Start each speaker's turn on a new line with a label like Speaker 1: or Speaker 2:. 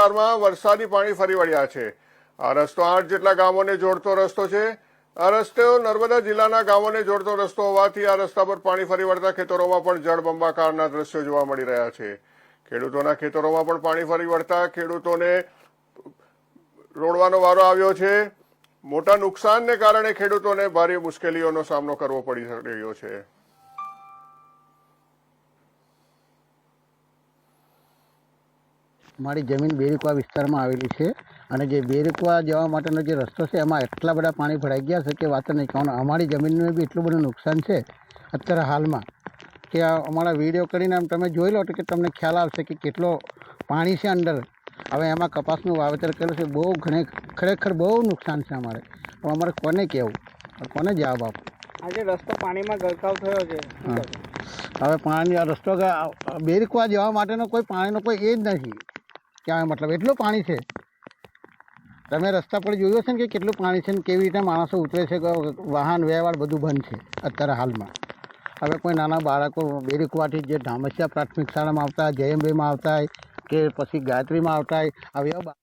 Speaker 1: વિસ્તારમાં વરસાદી પાણી ફરી વળ્યા છે. આ રસ્તો આઠ જેટલા ગામોને જોડતો રસ્તો છે. આ રસ્તો નર્મદા જિલ્લાના ગામોને જોડતો રસ્તો હોવાથી આ રસ્તા પર પાણી ફરી વળતા ખેતરોમાં પણ જળબંબાકારના દ્રશ્યો જોવા મળી રહ્યા છે. ખેડૂતોના ખેતરોમાં પણ પાણી ફરી વળતા ખેડૂતોને રોડવાનો વારો આવ્યો છે. મોટા નુકસાનને કારણે ખેડૂતોને ભારે મુશ્કેલીઓનો સામનો કરવો પડી રહ્યો છે.
Speaker 2: મારી જમીન બેરીકવા વિસ્તારમાં આવેલી છે અને જે બેરીકવા જવા માટેનો જે રસ્તો છે એમાં એટલા બધા પાણી ભરાઈ ગયા છે કે વાત નહીં કારણ અમારી જમીનને બી એટલું બધું નુકસાન છે અત્યારે હાલમાં. કે આ અમારા વીડિયો કરીને આમ તમે જોઈ લો તો કે તમને ખ્યાલ આવશે કે કેટલો પાણી છે અંદર. હવે એમાં કપાસનું વાવેતર કરેલું છે બહુ ઘણે ખરેખર બહુ નુકસાન છે અમારે. તો અમારે કોને કહેવું? કોને જવાબ આપો
Speaker 3: આજે રસ્તો પાણીમાં ગરકાવ થયો છે?
Speaker 2: હવે પાણી રસ્તો બેરીકવા જવા માટેનો કોઈ પાણીનો કોઈ એ જ નથી. ક્યાં મતલબ, એટલું પાણી છે. તમે રસ્તા પર જોયું હશે ને કે કેટલું પાણી છે ને કેવી રીતે માણસો ઉતરે છે વાહન, વ્યવહાર બધું બંધ છે અત્યારે હાલમાં. હવે કોઈ નાના બાળકો બેરીકવાથી જે ધામસિયા પ્રાથમિક શાળામાં આવતા, જયંબેમાં આવતા હોય કે પછી ગાયત્રીમાં આવતા હોય એવા